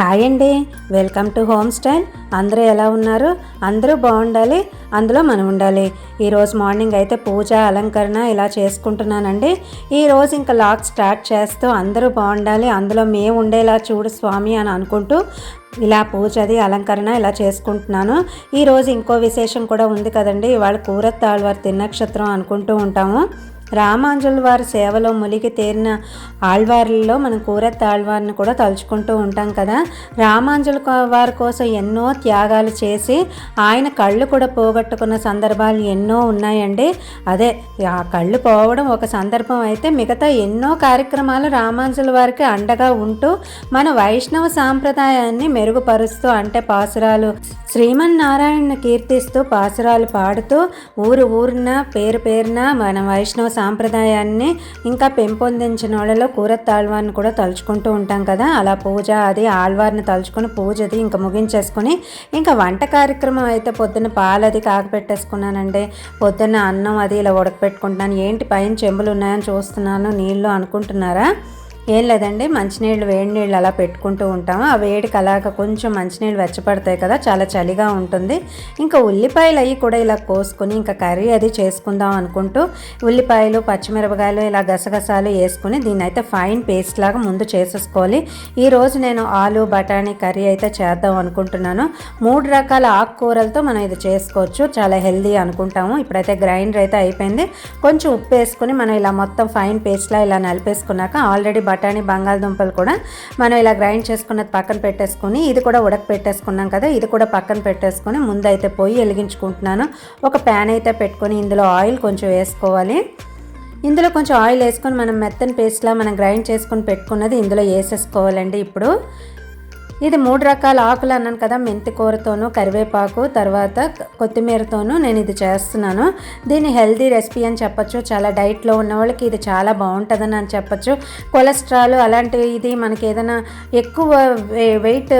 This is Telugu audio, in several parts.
హాయ్ అండి. వెల్కమ్ టు హోమ్ స్టైల్ అందరూ ఎలా ఉన్నారు? అందరూ బాగుండాలి. అందులో మనం ఉండాలి. ఈరోజు మార్నింగ్ అయితే పూజ అలంకరణ ఇలా చేసుకుంటున్నానండి. ఈరోజు ఇంకా లాక్ స్టార్ట్ చేస్తూ అందరూ బాగుండాలి. అందులో మేము ఉండేలా చూడు స్వామి అని అనుకుంటూ ఇలా పూజ అది అలంకరణ ఇలా చేసుకుంటున్నాను. ఈరోజు ఇంకో విశేషం కూడా ఉంది కదండి. ఇవాళ కూరత్తాళ్వారి తిన్నక్షత్రం అనుకుంటూ ఉంటాము. రామాంజుల వారి సేవలో ములిగి తేరిన ఆళ్వార్లలో మనం కూరెత్త ఆళ్వారిని కూడా తలుచుకుంటూ ఉంటాం కదా. రామాంజుల వారి కోసం ఎన్నో త్యాగాలు చేసి ఆయన కళ్ళు కూడా పోగొట్టుకున్న సందర్భాలు ఎన్నో ఉన్నాయండి. అదే ఆ కళ్ళు పోవడం ఒక సందర్భం అయితే మిగతా ఎన్నో కార్యక్రమాలు రామాంజుల వారికి అండగా ఉంటూ మన వైష్ణవ సాంప్రదాయాన్ని మెరుగుపరుస్తూ అంటే పాసురాలు శ్రీమన్నారాయణను కీర్తిస్తూ పాసురాలు పాడుతూ ఊరు ఊరున పేరు పేరున మన వైష్ణవ సాంప్రదాయాన్ని ఇంకా పెంపొందించిన వాళ్ళలో కూరత్తాళ్వారిని కూడా తలుచుకుంటూ ఉంటాం కదా. అలా పూజ అది ఆళ్వార్ని తలుచుకుని పూజది ఇంకా ముగించేసుకుని ఇంకా వంట కార్యక్రమం అయితే పొద్దున్న పాలది కాకపెట్టేసుకున్నానండి పొద్దున్న అన్నం అది ఇలా ఉడకపెట్టుకుంటున్నాను. ఏంటి పైన చెంబులు ఉన్నాయని చూస్తున్నాను నీళ్ళు అనుకుంటున్నారా? ఏం లేదండి మంచినీళ్ళు వేడి నీళ్ళు అలా పెట్టుకుంటూ ఉంటాము. ఆ వేడికి అలాగ కొంచెం మంచినీళ్ళు వెచ్చపడతాయి కదా చాలా చలిగా ఉంటుంది. ఇంకా ఉల్లిపాయలు అవి కూడా ఇలా కోసుకొని ఇంకా కర్రీ అది చేసుకుందాం అనుకుంటూ ఉల్లిపాయలు పచ్చిమిరపకాయలు ఇలా గసగసాలు వేసుకుని దీన్ని అయితే ఫైన్ పేస్ట్ లాగా ముందు చేసేసుకోవాలి. ఈరోజు నేను ఆలు బఠానీ కర్రీ అయితే చేద్దాం అనుకుంటున్నాను. మూడు రకాల ఆకుకూరలతో మనం ఇది చేసుకోవచ్చు. చాలా హెల్దీ అనుకుంటాము. ఇప్పుడైతే గ్రైండర్ అయితే అయిపోయింది. కొంచెం ఉప్పు వేసుకుని మనం ఇలా మొత్తం ఫైన్ పేస్ట్లా ఇలా నలిపేసుకున్నాక ఆల్రెడీ బఠానీ బంగాళదుంపలు కూడా మనం ఇలా గ్రైండ్ చేసుకున్నది పక్కన పెట్టేసుకుని ఇది కూడా ఉడక పెట్టేసుకున్నాం కదా ఇది కూడా పక్కన పెట్టేసుకొని ముందైతే పొయ్యి వెలిగించుకుంటున్నాను. ఒక ప్యాన్ అయితే పెట్టుకొని ఇందులో ఆయిల్ కొంచెం వేసుకోవాలి. ఇందులో కొంచెం ఆయిల్ వేసుకొని మనం మెత్తని పేస్ట్లా మనం గ్రైండ్ చేసుకొని పెట్టుకున్నది ఇందులో వేసేసుకోవాలండి ఇప్పుడు. ఇది మూడు రకాల ఆకులు అన్నాను కదా మెంతి కూరతోనూ కరివేపాకు తర్వాత కొత్తిమీరతోనూ నేను ఇది చేస్తున్నాను. దీన్ని హెల్దీ రెసిపీ అని చెప్పొచ్చు. చాలా డైట్లో ఉన్న వాళ్ళకి ఇది చాలా బాగుంటుందని అని చెప్పొచ్చు. కొలెస్ట్రాల్ అలాంటివి ఇది మనకి ఏదైనా ఎక్కువ వెయిట్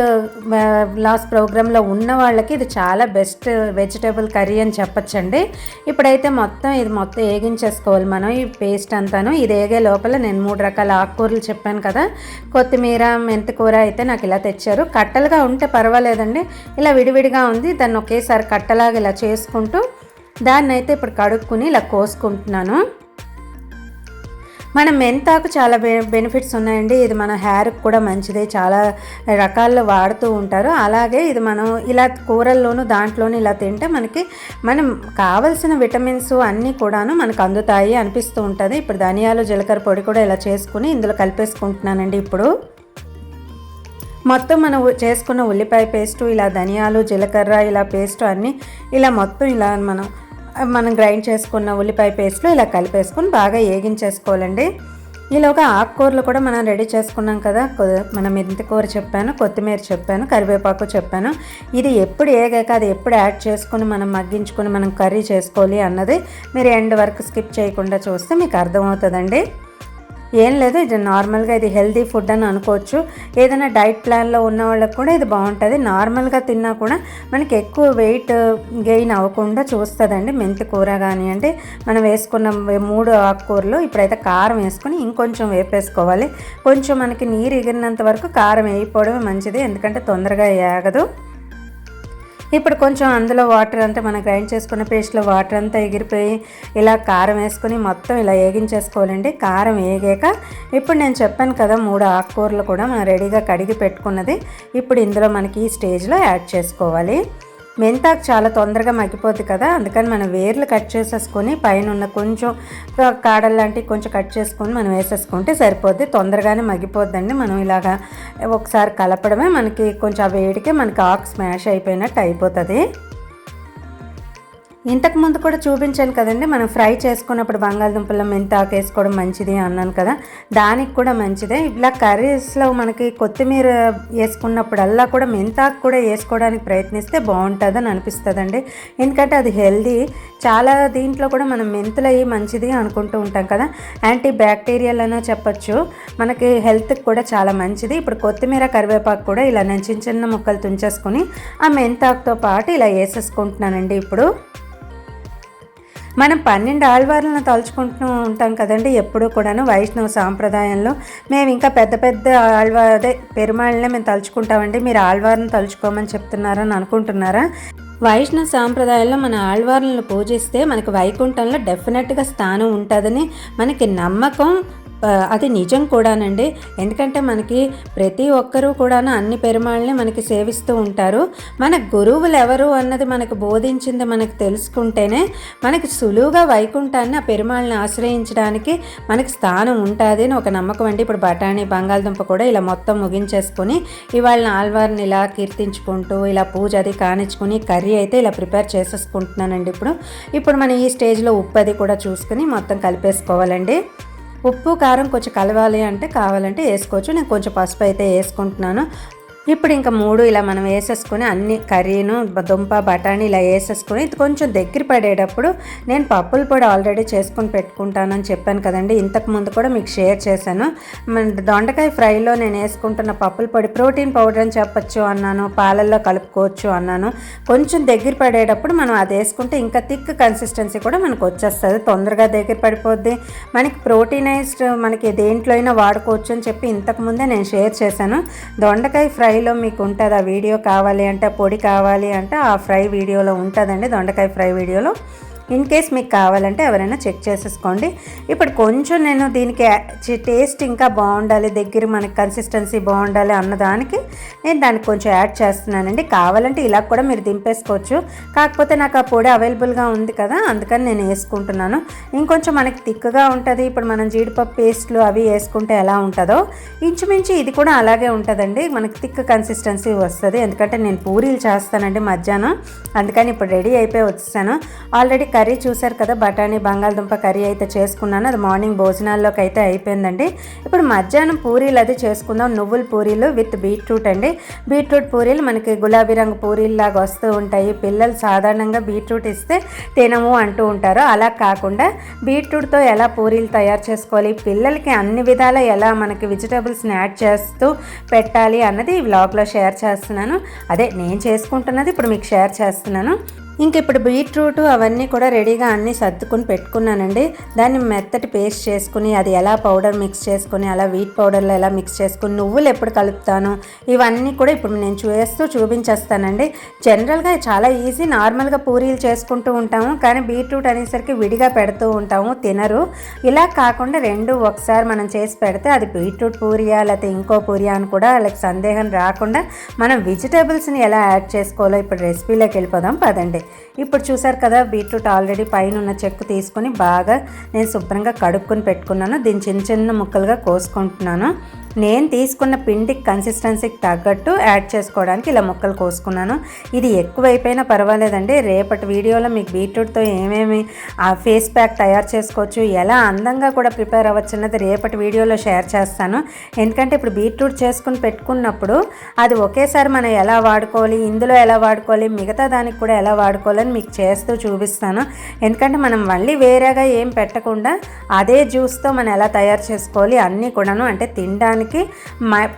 లాస్ ప్రోగ్రాంలో ఉన్న వాళ్ళకి ఇది చాలా బెస్ట్ వెజిటేబుల్ కర్రీ అని చెప్పచ్చండి. ఇప్పుడైతే మొత్తం ఇది మొత్తం వేగించేసుకోవాలి మనం. ఈ పేస్ట్ అంతాను ఇది వేగే లోపల నేను మూడు రకాల ఆకుకూరలు చెప్పాను కదా. కొత్తిమీర మెంతి కూర అయితే నాకు ఇలా ఇచ్చారు కట్టలుగా ఉంటే పర్వాలేదండి. ఇలా విడివిడిగా ఉంది. దాన్ని ఒకేసారి కట్టలాగా ఇలా చేసుకుంటూ దాన్ని అయితే ఇప్పుడు కడుక్కుని ఇలా కోసుకుంటున్నాను. మన మెంతాకు చాలా బె బెనిఫిట్స్ ఉన్నాయండి. ఇది మన హెయిర్కి కూడా మంచిదే. చాలా రకాల్లో వాడుతూ ఉంటారు. అలాగే ఇది మనం ఇలా కూరల్లోనూ దాంట్లోనూ ఇలా తింటే మనకి మనం కావలసిన విటమిన్స్ అన్నీ కూడాను మనకు అందుతాయి అనిపిస్తూ ఉంటుంది. ఇప్పుడు ధనియాలు జీలకర్ర పొడి కూడా ఇలా చేసుకుని ఇందులో కలిపేసుకుంటున్నానండి ఇప్పుడు. మొత్తం మనం చేసుకున్న ఉల్లిపాయ పేస్టు ఇలా ధనియాలు జీలకర్ర ఇలా పేస్ట్ అన్నీ ఇలా మొత్తం ఇలా మనం మనం గ్రైండ్ చేసుకున్న ఉల్లిపాయ పేస్ట్లో ఇలా కలిపేసుకొని బాగా వేగించేసుకోవాలండి ఈలోగా ఆకుకూరలు కూడా మనం రెడీ చేసుకున్నాం కదా మనం మెంతికూర మెంతి కూర చెప్పాను కొత్తిమీర చెప్పాను కరివేపాకు చెప్పాను. ఇది ఎప్పుడు ఏగాక అది ఎప్పుడు యాడ్ చేసుకుని మనం మగ్గించుకొని మనం కర్రీ చేసుకోవాలి అన్నది మీరు ఎండ్ వరకు స్కిప్ చేయకుండా చూస్తే మీకు అర్థమవుతుందండి. ఏం లేదు ఇది నార్మల్గా ఇది హెల్తీ ఫుడ్ అని అనుకోవచ్చు. ఏదైనా డైట్ ప్లాన్లో ఉన్న వాళ్ళకి కూడా ఇది బాగుంటుంది. నార్మల్గా తిన్నా కూడా మనకి ఎక్కువ వెయిట్ గెయిన్ అవ్వకుండా చూస్తుందండి. మెంతి కూర కానివ్వండి మనం వేసుకున్న మూడు ఆకుకూరలు ఇప్పుడైతే కారం వేసుకొని ఇంకొంచెం వేపేసుకోవాలి. కొంచెం మనకి నీరు ఎగిరినంత వరకు కారం వేయిపోవడమే మంచిది. ఎందుకంటే తొందరగా ఏగదు. ఇప్పుడు కొంచెం అందులో వాటర్ అంతా మనం గ్రైండ్ చేసుకున్న పేస్ట్లో వాటర్ అంతా ఎగిరిపోయి ఇలా కారం వేసుకొని మొత్తం ఇలా వేగించేసుకోవాలండి. కారం వేగాక ఇప్పుడు నేను చెప్పాను కదా మూడు ఆకుకూరలు కూడా మనం రెడీగా కడిగి పెట్టుకున్నది. ఇప్పుడు ఇందులో మనకి ఈ స్టేజ్లో యాడ్ చేసుకోవాలి. మెంతాకు చాలా తొందరగా మగ్గిపోద్ది కదా అందుకని మనం వేర్లు కట్ చేసేసుకొని పైన ఉన్న కొంచెం కాడలు లాంటివి కొంచెం కట్ చేసుకొని మనం వేసేసుకుంటే సరిపోద్ది. తొందరగానే మగ్గిపోద్దండి. మనం ఇలాగా ఒకసారి కలపడమే మనకి కొంచెం ఆ వేడికి మనకి ఆకు స్మాష్ అయిపోయినట్టు అయిపోతుంది. ఇంతకు ముందు కూడా చూపించాను కదండి మనం ఫ్రై చేసుకున్నప్పుడు బంగాళదుంపల్లో మెంతాకు వేసుకోవడం మంచిది అన్నాను కదా దానికి కూడా మంచిదే. ఇలా కర్రీస్లో మనకి కొత్తిమీర వేసుకున్నప్పుడల్లా కూడా మెంతాకు కూడా వేసుకోవడానికి ప్రయత్నిస్తే బాగుంటుందని అనిపిస్తుందండి. ఎందుకంటే అది హెల్దీ చాలా దీంట్లో కూడా మనం మెంతులు అయ్యి మంచిది అనుకుంటూ ఉంటాం కదా. యాంటీ బ్యాక్టీరియల్ అనే చెప్పచ్చు మనకి హెల్త్కి కూడా చాలా మంచిది. ఇప్పుడు కొత్తిమీర కరివేపాకు కూడా ఇలా నేను చిన్న చిన్న ముక్కలు తుంచేసుకొని ఆ మెంతాకుతో పాటు ఇలా వేసేసుకుంటున్నానండి ఇప్పుడు. మనం పన్నెండు ఆళ్వార్లను తలుచుకుంటూ ఉంటాం కదండి ఎప్పుడూ కూడాను వైష్ణవ సాంప్రదాయంలో. మేము ఇంకా పెద్ద పెద్ద ఆళ్వార్ అదే పెరుమాళ్ళనే మేము తలుచుకుంటామండి. మీరు ఆళ్వార్ని తలుచుకోమని చెప్తున్నారని అనుకుంటున్నారా? వైష్ణవ సాంప్రదాయంలో మన ఆళ్వార్లను పూజిస్తే మనకు వైకుంఠంలో డెఫినెట్గా స్థానం ఉంటుందని మనకి నమ్మకం అది నిజం కూడానండి. ఎందుకంటే మనకి ప్రతి ఒక్కరూ కూడాను అన్ని పెరుమాళ్ళని మనకి సేవిస్తూ ఉంటారు. మన గురువులు ఎవరు అన్నది మనకు బోధించింది మనకు తెలుసుకుంటేనే మనకి సులువుగా వైకుంఠాన్ని ఆ పెరుమాళ్ళని ఆశ్రయించడానికి మనకి స్థానం ఉంటుంది అని ఒక నమ్మకం అండి. ఇప్పుడు బఠానీ బంగాళదుంప కూడా ఇలా మొత్తం ముగించేసుకొని ఇవాళ ఆల్వార్ని ఇలా కీర్తించుకుంటూ ఇలా పూజ అది కానిచ్చుకుని కర్రీ అయితే ఇలా ప్రిపేర్ చేసేసుకుంటున్నానండి ఇప్పుడు. ఇప్పుడు మనం ఈ స్టేజ్లో ఉప్పు అది కూడా చూసుకుని మొత్తం కలిపేసుకోవాలండి. ఉప్పు కారం కొంచెం కలవాలి అంటే కావాలంటే వేసుకోవచ్చు. నేను కొంచెం పసుపు అయితే వేసుకుంటున్నాను. ఇప్పుడు ఇంకా మూడు ఇలా మనం వేసేసుకొని అన్ని కర్రీను దుంప బఠానీ ఇలా వేసేసుకొని కొంచెం దగ్గర పడేటప్పుడు నేను పప్పుల పొడి ఆల్రెడీ చేసుకొని పెట్టుకుంటానని చెప్పాను కదండి. ఇంతకు ముందు కూడా మీకు షేర్ చేశాను. దొండకాయ ఫ్రైలో నేను వేసుకుంటున్న పప్పుల పొడి ప్రోటీన్ పౌడర్ అని చెప్పచ్చు అన్నాను పాలల్లో కలుపుకోవచ్చు అన్నాను. కొంచెం దగ్గర పడేటప్పుడు మనం అది వేసుకుంటే ఇంకా థిక్ కన్సిస్టెన్సీ కూడా మనకు వచ్చేస్తుంది. తొందరగా దగ్గర పడిపోద్ది. మనకి ప్రోటీనైజ్డ్ మనకి దేంట్లో అయినా వాడుకోవచ్చు అని చెప్పి ఇంతకు ముందే నేను షేర్ చేశాను. దొండకాయ ఫ్రై ఫ్రైలో మీకు ఉంటుంది ఆ వీడియో కావాలి అంటే పొడి కావాలి అంటే ఆ ఫ్రై వీడియోలో ఉంటుందండి దొండకాయ ఫ్రై వీడియోలో. ఇన్ కేస్ మీకు కావాలంటే ఎవరైనా చెక్ చేసేసుకోండి. ఇప్పుడు కొంచెం నేను దీనికి టేస్ట్ ఇంకా బాగుండాలి దగ్గర మనకి కన్సిస్టెన్సీ బాగుండాలి అన్నదానికి నేను దానికి కొంచెం యాడ్ చేస్తున్నానండి. కావాలంటే ఇలా కూడా మీరు దింపేసుకోవచ్చు. కాకపోతే నాకు ఆ పొడి అవైలబుల్గా ఉంది కదా అందుకని నేను వేసుకుంటున్నాను. ఇంకొంచెం మనకి తిక్కుగా ఉంటుంది. ఇప్పుడు మనం జీడిపప్పు పేస్ట్లు అవి వేసుకుంటే ఎలా ఉంటుందో ఇంచుమించు ఇది కూడా అలాగే ఉంటుందండి. మనకి థిక్ కన్సిస్టెన్సీ వస్తుంది. ఎందుకంటే నేను పూరీలు చేస్తానండి మధ్యాహ్నం. అందుకని ఇప్పుడు రెడీ అయిపోయి వచ్చేసాను. ఆల్రెడీ కర్రీ చూసారు కదా బఠానీ బంగాళదుంప కర్రీ అయితే చేసుకున్నాను. అది మార్నింగ్ భోజనాల్లోకి అయితే అయిపోయిందండి. ఇప్పుడు మధ్యాహ్నం పూరీలు అది చేసుకుందాం. నువ్వుల పూరీలు విత్ బీట్రూట్ అండి. బీట్రూట్ పూరీలు మనకి గులాబీ రంగు పూరీలు లాగా వస్తూ ఉంటాయి. పిల్లలు సాధారణంగా బీట్రూట్ ఇస్తే తినము అంటూ ఉంటారు. అలా కాకుండా బీట్రూట్తో ఎలా పూరీలు తయారు చేసుకోవాలి పిల్లలకి అన్ని విధాల ఎలా మనకి వెజిటబుల్స్ని యాడ్ చేస్తూ పెట్టాలి అన్నది ఈ వ్లాగ్లో షేర్ చేస్తున్నాను. అదే నేను చేసుకుంటున్నది ఇప్పుడు మీకు షేర్ చేస్తున్నాను. ఇంక ఇప్పుడు బీట్రూట్ అవన్నీ కూడా రెడీగా అన్నీ సర్దుకుని పెట్టుకున్నానండి. దాన్ని మెత్తటి పేస్ట్ చేసుకుని అది ఎలా పౌడర్ మిక్స్ చేసుకుని అలా వీట్ పౌడర్లో ఎలా మిక్స్ చేసుకుని నువ్వులు ఎప్పుడు కలుపుతాను ఇవన్నీ కూడా ఇప్పుడు నేను చూస్తూ చూపించేస్తానండి. జనరల్గా చాలా ఈజీ నార్మల్గా పూరీలు చేసుకుంటూ ఉంటాము కానీ బీట్రూట్ అనేసరికి విడిగా పెడుతూ ఉంటాము తినరు. ఇలా కాకుండా రెండు ఒకసారి మనం చేసి పెడితే అది బీట్రూట్ పూరియా లేకపోతే ఇంకో పూరియా అని కూడా వాళ్ళకి సందేహం రాకుండా మనం వెజిటేబుల్స్ని ఎలా యాడ్ చేసుకోవాలో ఇప్పుడు రెసిపీలోకి వెళ్ళిపోదాం పదండి. ఇప్పుడు చూసారు కదా బీట్రూట్ ఆల్రెడీ పైన ఉన్న చెక్కు తీసుకొని బాగా నేను శుభ్రంగా కడుక్కొని పెట్టుకున్నాను. దీన్ని చిన్న చిన్న ముక్కలుగా కోసుకుంటున్నాను. నేను తీసుకున్న పిండికి కన్సిస్టెన్సీకి తగ్గట్టు యాడ్ చేసుకోవడానికి ఇలా ముక్కలు కోసుకున్నాను. ఇది ఎక్కువైపోయినా పర్వాలేదండి. రేపటి వీడియోలో మీకు బీట్రూట్తో ఏమేమి ఆ ఫేస్ ప్యాక్ తయారు చేసుకోవచ్చు ఎలా అందంగా కూడా ప్రిపేర్ అవ్వచ్చు అన్నది రేపటి వీడియోలో షేర్ చేస్తాను. ఎందుకంటే ఇప్పుడు బీట్రూట్ చేసుకుని పెట్టుకున్నప్పుడు అది ఒకేసారి మనం ఎలా వాడుకోవాలి ఇందులో ఎలా వాడుకోవాలి మిగతా దానికి కూడా ఎలా వాడుకోవాలి వాడుకోవాలని మీకు చేస్తూ చూపిస్తాను. ఎందుకంటే మనం మళ్ళీ వేరేగా ఏం పెట్టకుండా అదే జ్యూస్తో మనం ఎలా తయారు చేసుకోవాలి అన్నీ కూడాను అంటే తినడానికి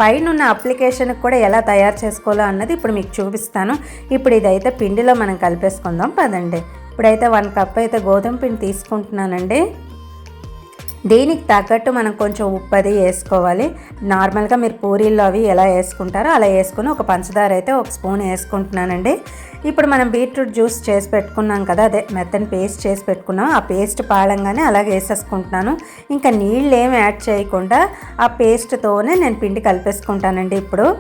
పైన ఉన్న అప్లికేషన్కి కూడా ఎలా తయారు చేసుకోవాలో అన్నది ఇప్పుడు మీకు చూపిస్తాను. ఇప్పుడు ఇదైతే పిండిలో మనం కలిపేసుకుందాం పదండి. ఇప్పుడైతే వన్ కప్ అయితే గోధుమ పిండి తీసుకుంటున్నానండి. దీనికి తగ్గట్టు మనం కొంచెం ఉప్పు అది వేసుకోవాలి. నార్మల్గా మీరు పూరీల్లో అవి ఎలా వేసుకుంటారో అలా వేసుకుని ఒక పంచదార అయితే ఒక స్పూన్ వేసుకుంటున్నానండి. ఇప్పుడు మనం బీట్రూట్ జ్యూస్ చేసి పెట్టుకున్నాం కదా అదే మెత్తని పేస్ట్ చేసి పెట్టుకున్నాం. ఆ పేస్ట్ పాడంగానే అలాగే వేసేసుకుంటున్నాను. ఇంకా నీళ్ళు ఏమి యాడ్ చేయకుండా ఆ పేస్ట్తోనే నేను పిండి కలిపేసుకుంటానండి ఇప్పుడు.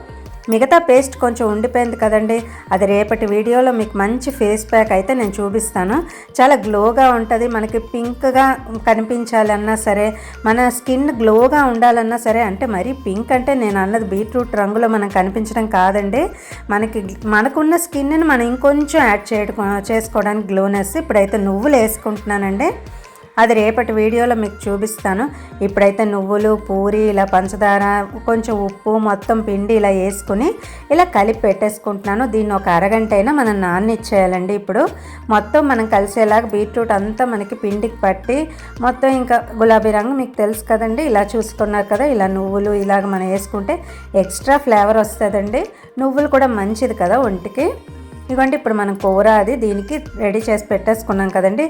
మిగతా పేస్ట్ కొంచెం ఉండిపోయింది కదండి. అది రేపటి వీడియోలో మీకు మంచి ఫేస్ ప్యాక్ అయితే నేను చూపిస్తాను. చాలా గ్లోగా ఉంటుంది. మనకి పింక్గా కనిపించాలన్నా సరే మన స్కిన్ గ్లోగా ఉండాలన్నా సరే అంటే మరి పింక్ అంటే నేను అన్నది బీట్రూట్ రంగులో మనం కనిపించడం కాదండి. మనకి మనకున్న స్కిన్ని మనం ఇంకొంచెం యాడ్ చేయడం చేసుకోవడానికి గ్లోనెస్ ఇప్పుడైతే నువ్వులు వేసుకుంటున్నానండి. అది రేపటి వీడియోలో మీకు చూపిస్తాను. ఇప్పుడైతే నువ్వులు పూరి ఇలా పంచదార కొంచెం ఉప్పు మొత్తం పిండి ఇలా వేసుకుని ఇలా కలిపి పెట్టేసుకుంటున్నాను. దీన్ని ఒక అరగంట అయినా మనం నాన్నిచ్చేయాలండి ఇప్పుడు. మొత్తం మనం కలిసేలాగా బీట్రూట్ అంతా మనకి పిండికి పట్టి మొత్తం ఇంకా గులాబీ రంగు మీకు తెలుసు కదండి. ఇలా చూసుకున్నారు కదా ఇలా నువ్వులు ఇలాగ మనం వేసుకుంటే ఎక్స్ట్రా ఫ్లేవర్ వస్తుందండి. నువ్వులు కూడా మంచిది కదా ఒంటికి. ఇదిగోండి ఇప్పుడు మనం కూర అది దీనికి రెడీ చేసి పెట్టేసుకున్నాం కదండి.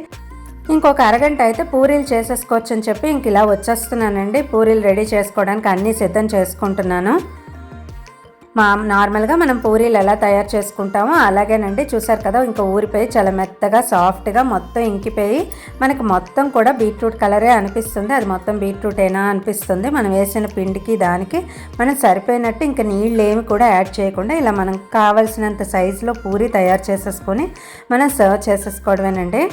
ఇంకొక అరగంట అయితే పూరీలు చేసేసుకోవచ్చు అని చెప్పి ఇంక ఇలా వచ్చేస్తున్నానండి. పూరీలు రెడీ చేసుకోవడానికి అన్నీ సిద్ధం చేసుకుంటున్నాను. మా నార్మల్గా మనం పూరీలు ఎలా తయారు చేసుకుంటామో అలాగేనండి. చూసారు కదా ఇంకా ఊరిపోయి చాలా మెత్తగా సాఫ్ట్గా మొత్తం ఇంకిపోయి మనకి మొత్తం కూడా బీట్రూట్ కలరే అనిపిస్తుంది. అది మొత్తం బీట్రూట్ ఏనా అనిపిస్తుంది. మనం వేసిన పిండికి దానికి మనం సరిపోయినట్టు ఇంకా నీళ్ళు ఏమి కూడా యాడ్ చేయకుండా ఇలా మనం కావాల్సినంత సైజులో పూరి తయారు చేసేసుకొని మనం సర్వ్ చేసేసుకోవడమేనండి.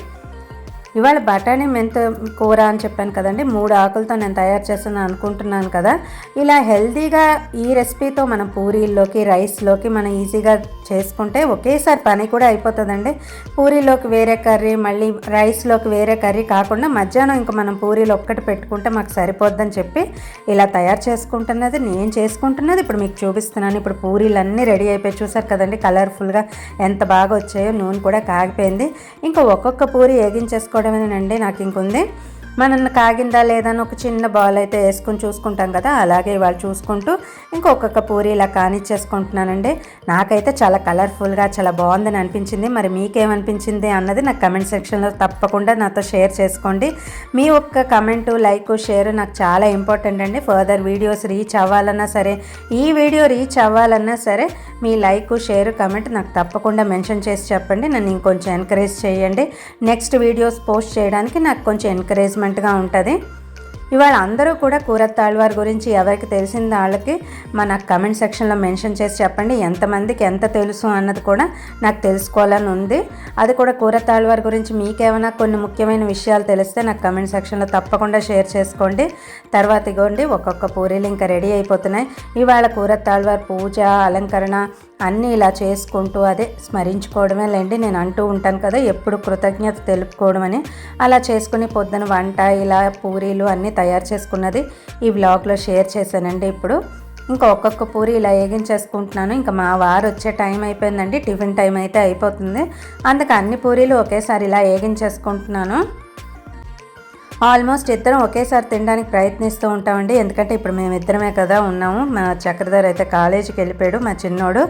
ఇవాళ బఠానీ మెంత కూర అని చెప్పాను కదండి మూడు ఆకులతో నేను తయారు చేస్తాను అనుకుంటున్నాను కదా. ఇలా హెల్తీగా ఈ రెసిపీతో మనం పూరీల్లోకి రైస్లోకి మనం ఈజీగా చేసుకుంటే ఒకేసారి పని కూడా అయిపోతుందండి. పూరీలోకి వేరే కర్రీ మళ్ళీ రైస్లోకి వేరే కర్రీ కాకుండా మధ్యాహ్నం ఇంకా మనం పూరీలు ఒక్కటి పెట్టుకుంటే మాకు సరిపోద్దని చెప్పి ఇలా తయారు చేసుకుంటున్నది. నేను చేసుకుంటున్నది ఇప్పుడు మీకు చూపిస్తున్నాను. ఇప్పుడు పూరీలు అన్నీ రెడీ అయిపోయి చూసారు కదండి కలర్ఫుల్గా ఎంత బాగా వచ్చాయో నూనె కూడా కాగిపోయింది. ఇంకా ఒక్కొక్క పూరి వేగించేసుకోవడమేనండి నాకు ఇంకొంది. మనం కాగిందా లేదా అని ఒక చిన్న బాల్ అయితే వేసుకొని చూసుకుంటాం కదా అలాగే వాళ్ళు చూసుకుంటూ ఇంకొక పూరి ఇలా కానిచ్చేసుకుంటున్నానండి. నాకైతే చాలా కలర్ఫుల్గా చాలా బాగుందని అనిపించింది. మరి మీకేమనిపించింది అన్నది నాకు కమెంట్ సెక్షన్లో తప్పకుండా నాతో షేర్ చేసుకోండి. మీ ఒక్క కమెంటు లైక్ షేర్ నాకు చాలా ఇంపార్టెంట్ అండి. ఫర్దర్ వీడియోస్ రీచ్ అవ్వాలన్నా సరే ఈ వీడియో రీచ్ అవ్వాలన్నా సరే మీ లైక్ షేర్ కమెంట్ నాకు తప్పకుండా మెన్షన్ చేసి చెప్పండి. నన్ను ఇంకొంచెం ఎంకరేజ్ చేయండి. నెక్స్ట్ వీడియోస్ పోస్ట్ చేయడానికి నాకు కొంచెం ఎంకరేజ్మెంట్ డిఫరెంట్గా ఉంటుంది. ఇవాళ అందరూ కూడా కూర తాళ్వార్ గురించి ఎవరికి తెలిసిన వాళ్ళకి మన కమెంట్ సెక్షన్లో మెన్షన్ చేసి చెప్పండి. ఎంతమందికి ఎంత తెలుసు అన్నది కూడా నాకు తెలుసుకోవాలని ఉంది. అది కూడా కూర తాళ్వార్ గురించి మీకేమైనా కొన్ని ముఖ్యమైన విషయాలు తెలిస్తే నాకు కమెంట్ సెక్షన్లో తప్పకుండా షేర్ చేసుకోండి. తర్వాత ఇగోండి ఒక్కొక్క పూరీలు ఇంకా రెడీ అయిపోతున్నాయి. ఇవాళ కూర తాళ్వారు పూజ అలంకరణ అన్నీ ఇలా చేసుకుంటూ అదే స్మరించుకోవడమే లేండి. నేను అంటూ ఉంటాను కదా ఎప్పుడు కృతజ్ఞత తెలుపుకోవడం అని అలా చేసుకుని పొద్దున వంట ఇలా పూరీలు అన్నీ తయారు చేసుకున్నది ఈ బ్లాగ్లో షేర్ చేశానండి ఇప్పుడు. ఇంకా ఒక్కొక్క పూరి ఇలా వేగించేసుకుంటున్నాను. ఇంకా మా వారు వచ్చే టైం అయిపోయిందండి టిఫిన్ టైం అయితే అయిపోతుంది. అందుకు అన్ని పూరీలు ఒకేసారి ఇలా వేగించేసుకుంటున్నాను. ఆల్మోస్ట్ ఇద్దరం ఒకేసారి తినడానికి ప్రయత్నిస్తూ ఉంటామండి. ఎందుకంటే ఇప్పుడు మేము ఇద్దరమే కదా ఉన్నాము. మా చక్రధర్ అయితే కాలేజీకి వెళ్ళిపోయాడు మా చిన్నోడు.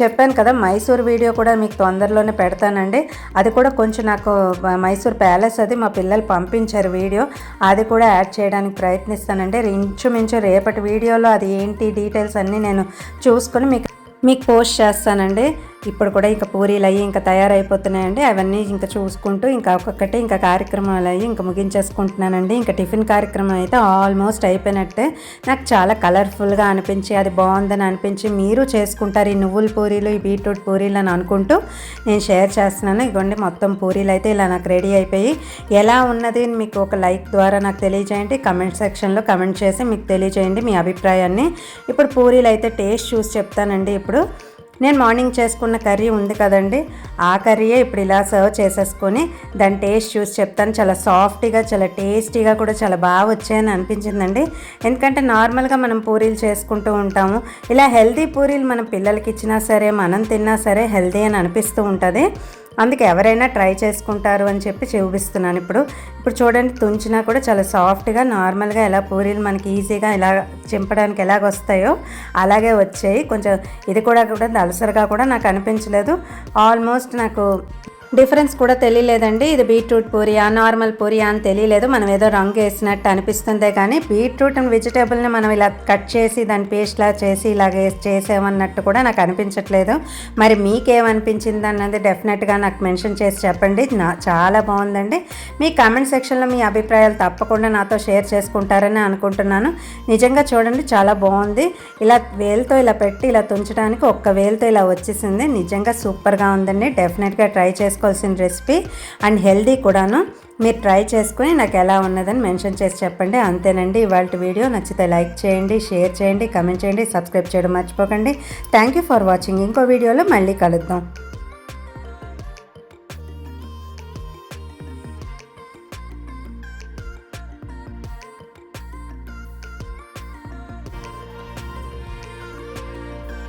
చెప్పాను కదా మైసూర్ వీడియో కూడా మీకు తొందరలోనే పెడతానండి. అది కూడా కొంచెం నాకు మైసూర్ ప్యాలెస్ అది మా పిల్లలు పంపించారు వీడియో. అది కూడా యాడ్ చేయడానికి ప్రయత్నిస్తానండి. ఇంచుమించు రేపటి వీడియోలో అది ఏంటి డీటెయిల్స్ అన్నీ నేను చూసుకొని మీకు మీకు పోస్ట్ చేస్తానండి. ఇప్పుడు కూడా ఇంకా పూరీలు అయ్యి ఇంకా తయారైపోతున్నాయండి. అవన్నీ ఇంకా చూసుకుంటూ ఇంకా ఒక్కొక్కటి ఇంకా కార్యక్రమాలు అయ్యి ఇంకా ముగించేసుకుంటున్నానండి. ఇంకా టిఫిన్ కార్యక్రమం అయితే ఆల్మోస్ట్ అయిపోయినట్టే. నాకు చాలా కలర్ఫుల్గా అనిపించి అది బాగుందని అనిపించి మీరు చేసుకుంటారు ఈ నువ్వుల పూరీలు ఈ బీట్రూట్ పూరీలు అని అనుకుంటూ నేను షేర్ చేస్తున్నాను. ఇగోండి మొత్తం పూరీలు అయితే ఇలా నాకు రెడీ అయిపోయి ఎలా ఉన్నది మీకు ఒక లైక్ ద్వారా నాకు తెలియజేయండి. కమెంట్ సెక్షన్లో కమెంట్ చేసి మీకు తెలియజేయండి మీ అభిప్రాయాన్ని. ఇప్పుడు పూరీలు అయితే టేస్ట్ చూసి చెప్తానండి. ఇప్పుడు నేను మార్నింగ్ చేసుకున్న కర్రీ ఉంది కదండి. ఆ కర్రీయే ఇప్పుడు ఇలా సర్వ్ చేసేసుకొని దాని టేస్ట్ చూసి చెప్తాను. చాలా సాఫ్ట్గా చాలా టేస్టీగా కూడా చాలా బాగా వచ్చాయని అనిపించిందండి. ఎందుకంటే నార్మల్గా మనం పూరీలు చేసుకుంటూ ఉంటాము. ఇలా హెల్దీ పూరీలు మన పిల్లలకి ఇచ్చినా సరే మనం తిన్నా సరే హెల్దీ అని అనిపిస్తూ ఉంటుంది. అందుకే ఎవరైనా ట్రై చేసుకుంటారు అని చెప్పి చూపిస్తున్నాను ఇప్పుడు. ఇప్పుడు చూడండి తుంచినా కూడా చాలా సాఫ్ట్గా నార్మల్గా ఎలా పూరీలు మనకి ఈజీగా ఇలా చింపడానికి ఎలాగ వస్తాయో అలాగే వచ్చాయి. కొంచెం ఇది కూడా కూడా దలసరిగా కూడా నాకు అనిపించలేదు. ఆల్మోస్ట్ నాకు డిఫరెన్స్ కూడా తెలియలేదండి. ఇది బీట్రూట్ పూరియా నార్మల్ పూరియా అని తెలియలేదు. మనం ఏదో రంగు వేసినట్టు అనిపిస్తుందే కానీ బీట్రూట్ అండ్ వెజిటేబుల్ని మనం ఇలా కట్ చేసి దాని పేస్ట్లా చేసి ఇలాగే చేసామన్నట్టు కూడా నాకు అనిపించట్లేదు. మరి మీకేమనిపించింది అన్నది డెఫినెట్గా నాకు మెన్షన్ చేసి చెప్పండి. నా చాలా బాగుందండి. మీ కామెంట్ సెక్షన్లో మీ అభిప్రాయాలు తప్పకుండా నాతో షేర్ చేసుకుంటారని అనుకుంటున్నాను. నిజంగా చూడండి చాలా బాగుంది. ఇలా వేలుతో ఇలా పెట్టి ఇలా తుంచడానికి ఒక్క వేలుతో ఇలా వచ్చేసింది. నిజంగా సూపర్గా ఉందండి. డెఫినెట్గా ట్రై చేసి చేసుకోవాల్సిన రెసిపీ అండ్ హెల్దీ కూడాను మీరు ట్రై చేసుకుని నాకు ఎలా ఉన్నదని మెన్షన్ చేసి చెప్పండి. అంతేనండి. ఇవాళ వీడియో నచ్చితే లైక్ చేయండి షేర్ చేయండి కమెంట్ చేయండి సబ్స్క్రైబ్ చేయడం మర్చిపోకండి. Thank you for watching. ఇంకో వీడియోలో మళ్ళీ కలుద్దాం.